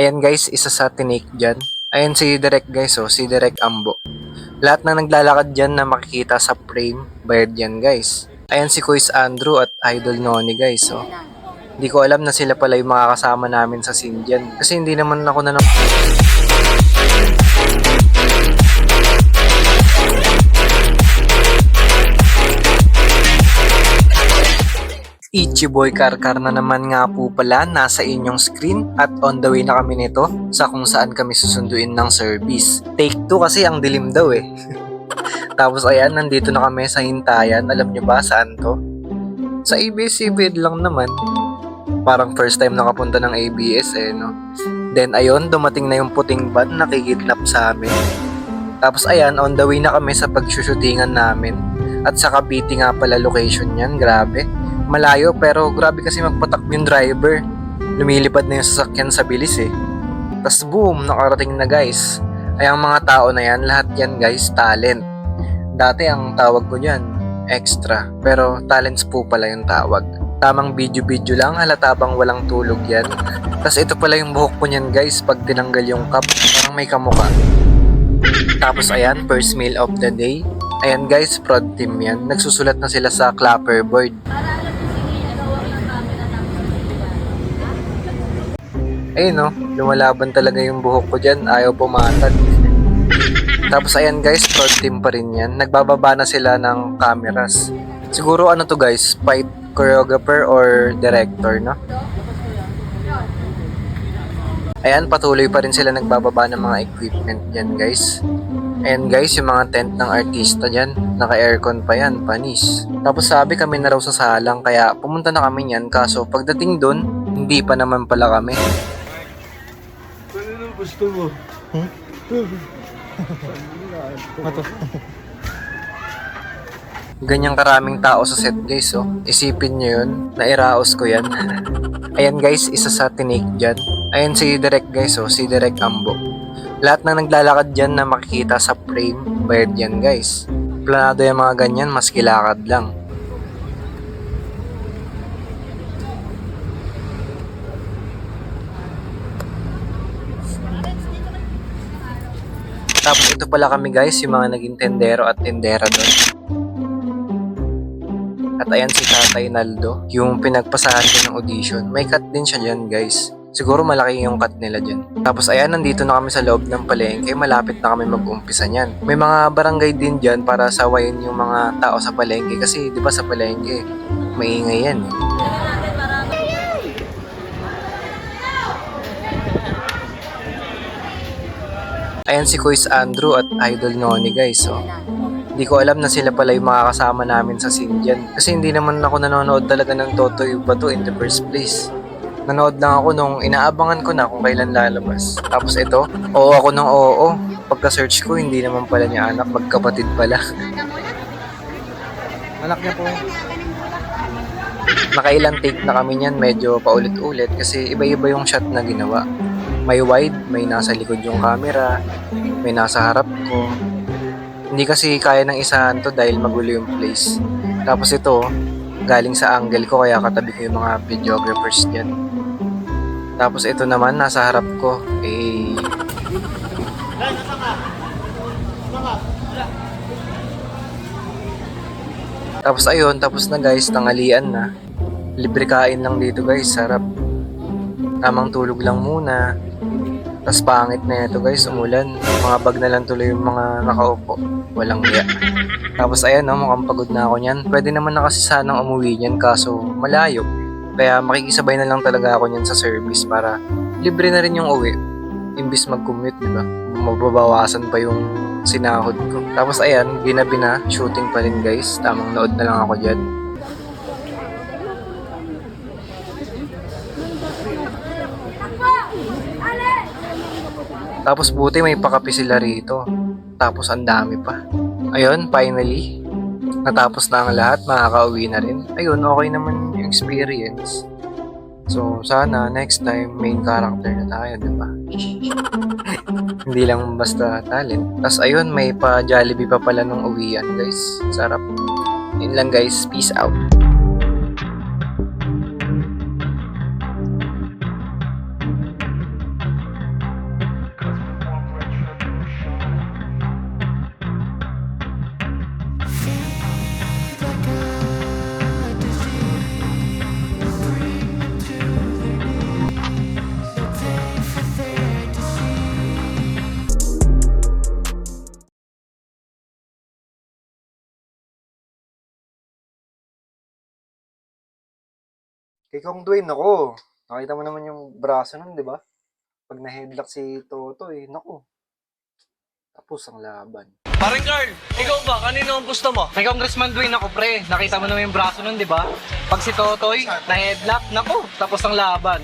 Ayan guys, isa sa tinake dyan. Ayan si Direk guys, oh, si Direk Ambo. Lahat na naglalakad dyan na makikita sa frame, bayad yan guys. Ayan si Kuis Andrew at Idol Noni guys, oh. Hindi ko alam na sila pala yung mga kasama namin sa scene dyan. Kasi hindi naman ako na Ichiboy Karkar na naman nga po pala nasa inyong screen at on the way na kami nito sa kung saan kami susunduin ng service. Take 2 kasi ang dilim daw eh. Tapos ayan, nandito na kami sa hintayan. Alam nyo ba saan to? Sa ABS-CBN lang naman. Parang first time nakapunta ng ABS eh, no? Then ayun, dumating na yung puting van na kikidnap sa amin. Tapos ayan, on the way na kami sa pagsushootingan namin. At sa Cavite nga pala location yan, grabe malayo pero grabe kasi magpatak yung driver. Lumilipad na yung sasakyan sa bilis eh. Tapos boom, nakarating na guys. Ay ang mga tao na yan, lahat yan guys, talent. Dati ang tawag ko dyan, extra. Pero talents po pala yung tawag. Tamang video-video lang, halata bang walang tulog yan. Tapos ito pala yung buhok ko niyan guys, pag tinanggal yung cap, parang may kamuka. Tapos ayan, first meal of the day. Ayan guys, prod team yan. Nagsusulat na sila sa clapperboard. Ayun no, lumalaban talaga yung buhok ko dyan, ayaw pumatag. Tapos ayan guys, prod team pa rin yan. Nagbababa na sila ng cameras. Siguro ano to guys, fight choreographer or director, no? Ayan, patuloy pa rin sila nagbababa ng mga equipment dyan guys. Ayan guys, yung mga tent ng artista dyan, naka-aircon pa yan, panis. Tapos sabi kami na raw sa salang, kaya pumunta na kami yan, kaso pagdating dun, hindi pa naman pala kami. Ano gusto mo? Ganyang karaming tao sa set guys, oh. Isipin nyo yun, nairaos ko yan. Ayan guys, isa sa tinake dyan. Ayan si Direk guys, oh, si Direk Ambo. Lahat na naglalakad dyan na makikita sa frame, bayad yan guys. Planado yung mga ganyan, mas kilakad lang. Tapos ito pala kami guys, yung mga naging tendero at tendera doon. At ayan si Tatay Naldo, yung pinagpasahan ko ng audition. May cut din siya dyan guys. Siguro malaki yung cut nila dyan. Tapos ayan, nandito na kami sa loob ng palengke. Malapit na kami mag-umpisa niyan. May mga barangay din dyan para sawayin yung mga tao sa palengke. Kasi di ba sa palengke, maingay yan eh. Ayan si Kuis Andrew at Idol Noni guys. Oh. Hindi ko alam na sila pala yung mga kasama namin sa scene dyan. Kasi hindi naman ako nanonood talaga ng Totoy Bato in the first place. Nanood lang ako nung inaabangan ko na kung kailan lalabas. Tapos ito, oo ako ng oo. Pagka-search ko, hindi naman pala niya anak, magkapatid pala. Anak niya po. Nakailan take na kami niyan, medyo paulit-ulit kasi iba-iba yung shot na ginawa. May wide, may nasa likod yung camera, may nasa harap ko. Hindi kasi kaya ng isahan to dahil magulo yung place. Tapos ito, galing sa angle ko kaya katabi ko yung mga videographers dyan. Tapos ito naman, nasa harap ko, eh... Tapos ayun, tapos na guys, tangalian na. Libre kain lang dito guys, sarap. Tamang tulog lang muna. Tapos pangit na ito guys, umulan. Mga bag na lang tuloy yung mga nakaupo. Walang hiya. Tapos ayan no, mukhang pagod na ako niyan. Pwede naman na kasi sanang umuwi niyan kaso malayo. Kaya makikisabay na lang talaga ako niyan sa service para libre na rin yung uwi. Imbis mag-commute, di ba? Mababawasan pa yung sinahod ko. Tapos ayan, ginabi na, shooting pa rin guys. Tamang nood na lang ako dyan. Tapos buti may pakapi sila rito. Tapos ang dami pa. Ayun, finally. Natapos na ang lahat, makakauwi na rin. Ayun, okay naman yung experience. So, sana next time main character na tayo, di ba? Hindi lang basta talent. Tapos ayun, may pa Jollibee pa pala nung uwian, guys. Sarap. Yun lang, guys. Peace out. Kay Kong Dwayne, ako. Nakita mo naman yung braso nun, di ba? Pag na-headlock si Toto, eh, naku. Tapos ang laban. Parang Carl, ikaw ba? Kanino ang gusto mo? Kay Congressman Dwayne ako, pre. Nakita mo naman yung braso nun, di ba? Pag si Totoy, na-headlock, nako, tapos ang laban.